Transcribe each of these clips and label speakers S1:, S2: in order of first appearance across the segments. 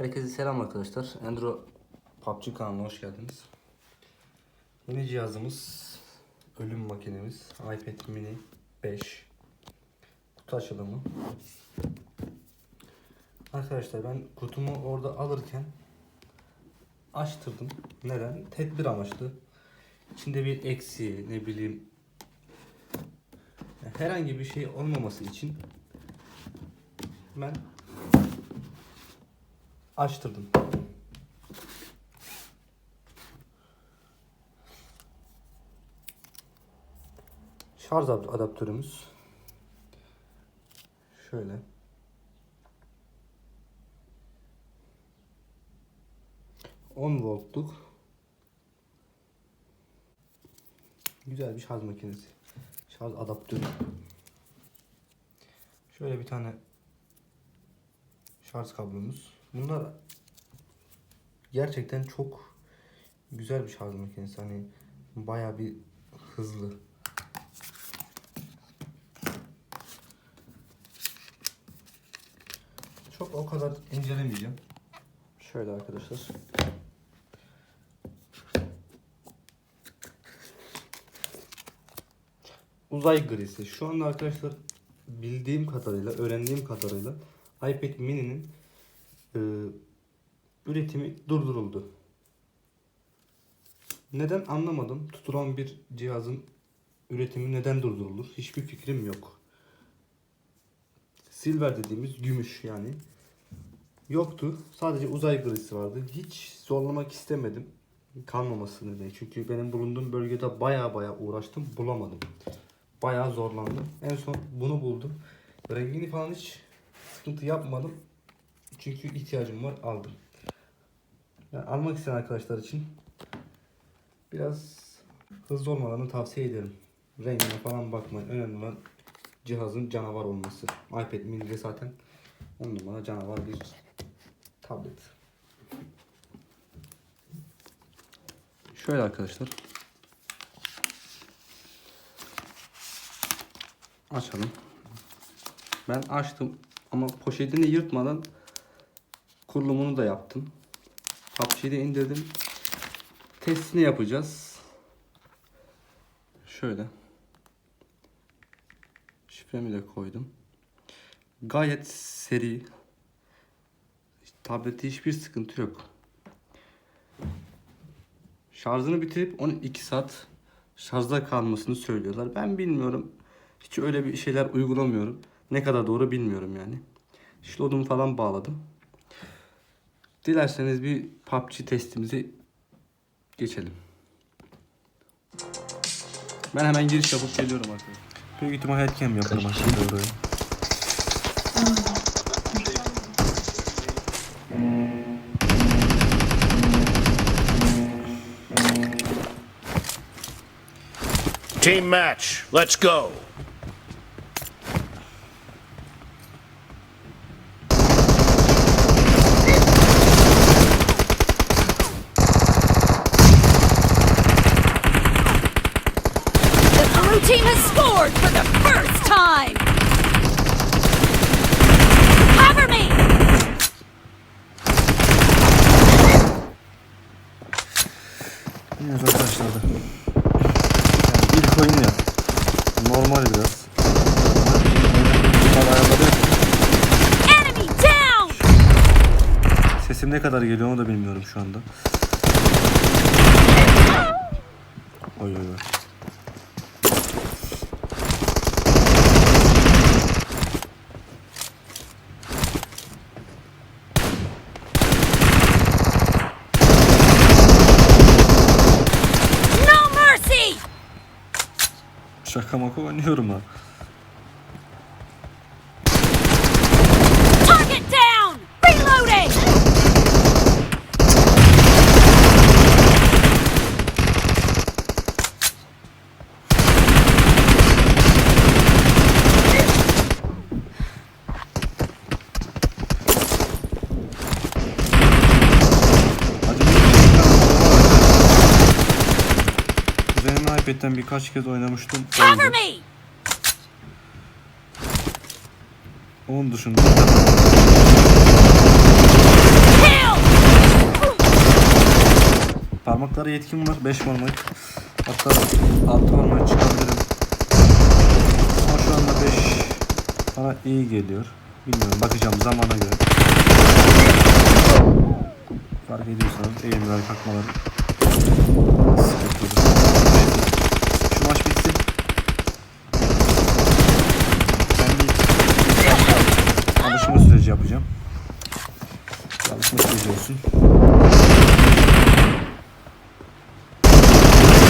S1: Herkese selam arkadaşlar. Endro PUBG kanalına hoş geldiniz. Yeni cihazımız ölüm makinemiz iPad mini 5 kutu açılımı. Arkadaşlar ben kutumu orada alırken açtırdım. Neden? Tedbir amaçlı. İçinde bir eksi ne bileyim herhangi bir şey olmaması için ben açtırdım. Şarj ad- adaptörümüz şöyle. On voltluk güzel bir şarj makinesi. Şarj adaptörü. Şöyle bir tane şarj kablomuz. Bunlar gerçekten çok güzel bir şarj makinesi. Hani baya bir hızlı. Çok o kadar incelemeyeceğim. Şöyle arkadaşlar. Uzay grisi. Şu anda arkadaşlar bildiğim kadarıyla, öğrendiğim kadarıyla iPad mini'nin e, üretimi durduruldu. Neden anlamadım. Tutulan bir cihazın üretimi neden durdurulur? Hiçbir fikrim yok. Silver dediğimiz gümüş yani. Yoktu. Sadece uzay grisi vardı. Hiç zorlamak istemedim. Kalmaması nedeni. Çünkü benim bulunduğum bölgede baya baya uğraştım. Bulamadım. Bayağı zorlandım. En son bunu buldum. Rengini falan hiç sıkıntı yapmadım. Çünkü ihtiyacım var aldım. Yani almak isteyen arkadaşlar için biraz hızlı olmalarını tavsiye ederim. Rengine falan bakmayın. Önemli olan cihazın canavar olması. iPad mini de zaten 10 numara canavar bir tablet. Şöyle arkadaşlar. Açalım. Ben açtım ama poşetini yırtmadan kurulumunu da yaptım. PUBG'yi de indirdim. Testini yapacağız. Şöyle. Şifremi de koydum. Gayet seri. Tablette hiçbir sıkıntı yok. Şarjını bitirip 12 saat şarjda kalmasını söylüyorlar. Ben bilmiyorum. Hiç öyle bir şeyler uygulamıyorum. Ne kadar doğru bilmiyorum yani. Şlodumu falan bağladım. Dilerseniz bir PUBG testimizi geçelim. Ben hemen giriş yapıp geliyorum arkadaşlar. Büyük ihtimal headcam yaparım aslında oraya.
S2: Team match, let's go.
S3: The blue team has scored for the first time! Cover me!
S1: Yine da. Yani ilk oyun ya. Normal biraz. Normal ayarları! Sesim ne kadar geliyor onu da bilmiyorum şu anda. Oy oy oy. Şaka maka oynuyorum ha. İPad'den birkaç kez oynamıştım. Oldu. Onun dışında! Parmaklara yetkim var. 5 parmak. Hatta 6 parmak çıkabilirim. Ama şu anda 5 bana iyi geliyor. Bilmiyorum bakacağım zamana göre. Fark ediyorsanız eğimler kalkmaları. sıkıntılı. Olsun.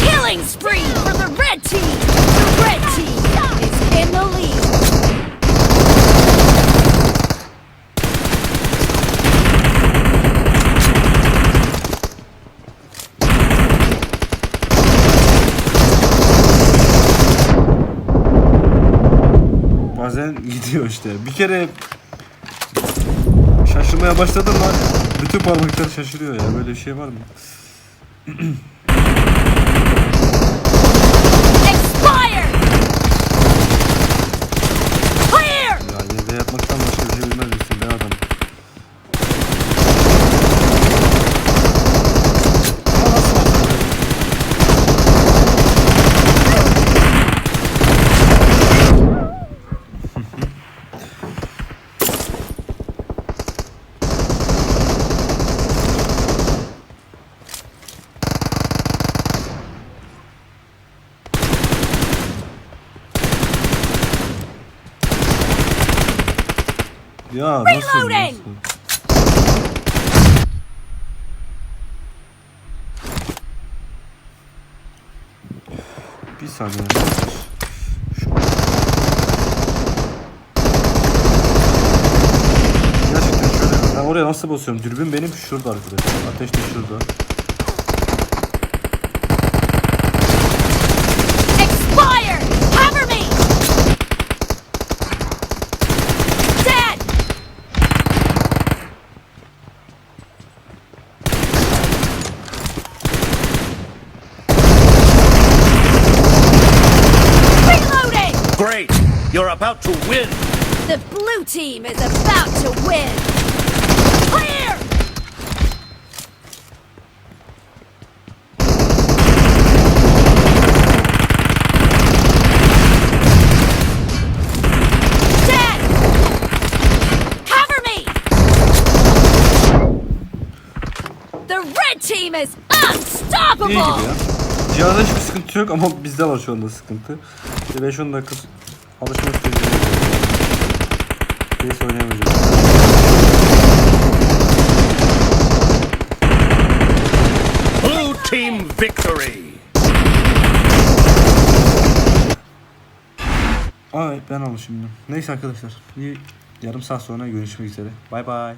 S3: Killing spree for the red team! The red team is in the lead!
S1: Bazen gidiyor işte. Bir kere şaşırmaya başladım lan. Bütün parmaklar şaşırıyor ya. Böyle bir şey var mı?
S3: Expired! Clear!
S1: Ya yerde yatmaktan Ya nasıl? Nasıl? Bir saniye. Şu... Gerçekten şöyle. Ben oraya nasıl basıyorum? Dürbün benim şurada arkadaşlar. Ateş de şurada.
S3: Expired! Cover me! Dead! Reloading!
S2: Great! You're about to win!
S3: The blue team is about to win! Clear! Dead! Cover me! The red team is
S1: İyi
S3: unstoppable!
S1: gidiyor. Cihazda hiçbir sıkıntı yok ama bizde var şu anda sıkıntı. İşte 5-10 dakika alışma süreci. Neyse oynayamayacağız.
S2: Blue team victory!
S1: Ay ben almışım. Neyse arkadaşlar. Bir yarım saat sonra görüşmek üzere. Bay bay.